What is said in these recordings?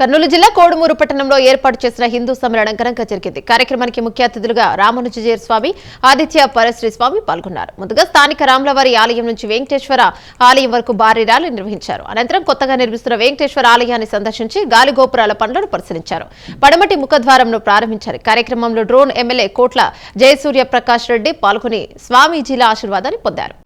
కర్నూలు జిల్లా కోడుమూరు పట్టణంలో ఏర్పాటు చేసిన హిందూ సమ్మేళనం ఘనంగా జరిగింది. కార్యక్రమానికి ముఖ్య అతిథులుగా రామానుజయర్ స్వామి ఆదిత్య పరశ్రీ స్వామి పాల్గొన్నారు. ముందుగా స్థానిక రాములవారి ఆలయం నుంచి వెంకటేశ్వర ఆలయం వరకు భారీ ర్యాలీ నిర్వహించారు. అనంతరం కొత్తగా నిర్మిస్తున్న వెంకటేశ్వర ఆలయాన్ని సందర్శించి గాలిగోపురాల పనులను పరిశీలించారు. పడమటి ముఖద్వారంను ప్రారంభించారు. కార్యక్రమంలో డ్రోన్ ఎమ్మెల్యే కోట్ల జయసూర్య ప్రకాష్ రెడ్డి పాల్గొని స్వామీజీల ఆశీర్వాదాన్ని పొందారు.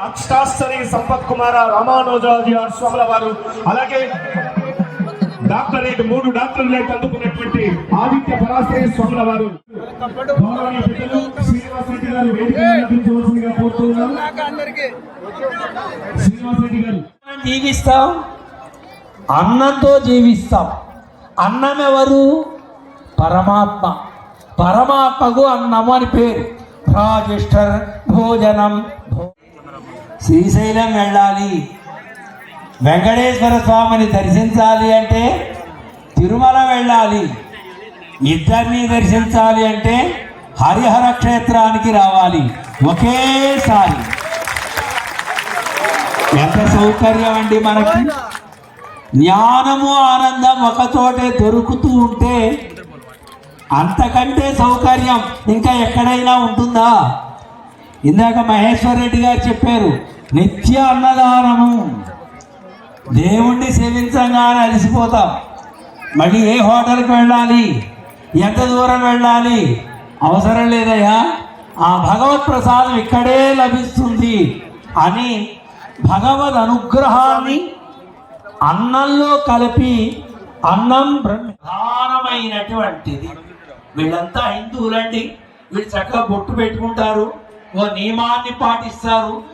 అక్షాస్తరి సంపత్ కుమార రామానుజాజీ స్వాముల వారు. అలాగే డాక్టరేట్ మూడు డాక్టరేట్ అందుకున్నటువంటి ఆదిత్య పరాశ్రయ స్వాముల వారు. గౌరవనీయ పెద్దలు శ్రీనివాస్ రెడ్డి గారు వేదిక అలంకరించవలసిందిగా కోరుతున్నాను. శ్రీనివాస్ రెడ్డి గారు. జీవిస్తాం అన్నంతో జీవిస్తాం. అన్నం ఎవరు పరమాత్మ. పరమాత్మకు అన్నము అని పేరు. రాజిస్టర్ భోజనం. శ్రీశైలం వెళ్ళాలి. వెంకటేశ్వర స్వామిని దర్శించాలి అంటే తిరుమల వెళ్ళాలి. ఇద్దరిని దర్శించాలి అంటే హరిహర క్షేత్రానికి రావాలి. ఒకేసారి. ఎంత సౌకర్యం అండి మనకి. జ్ఞానము ఆనందం ఒకచోటే దొరుకుతూ ఉంటే అంతకంటే సౌకర్యం ఇంకా ఎక్కడైనా ఉంటుందా? ఇందాక మహేశ్వర్ రెడ్డి గారు చెప్పారు నిత్య అన్నదానము. దేవుణ్ణి సేవించగానే అలసిపోతాం. మళ్ళీ ఏ హోటల్కి వెళ్ళాలి? ఎంత దూరం వెళ్ళాలి? అవసరం లేదయ్యా. ఆ భగవత్ ప్రసాదం ఇక్కడే లభిస్తుంది అని భగవద్ అనుగ్రహాన్ని అన్నంలో కలిపి అన్నం ప్రధానమైనటువంటిది. వీళ్ళంతా హిందువులండి. వీళ్ళు చక్కగా బొట్టు పెట్టుకుంటారు. ఓ నియమాన్ని పాటిస్తారు.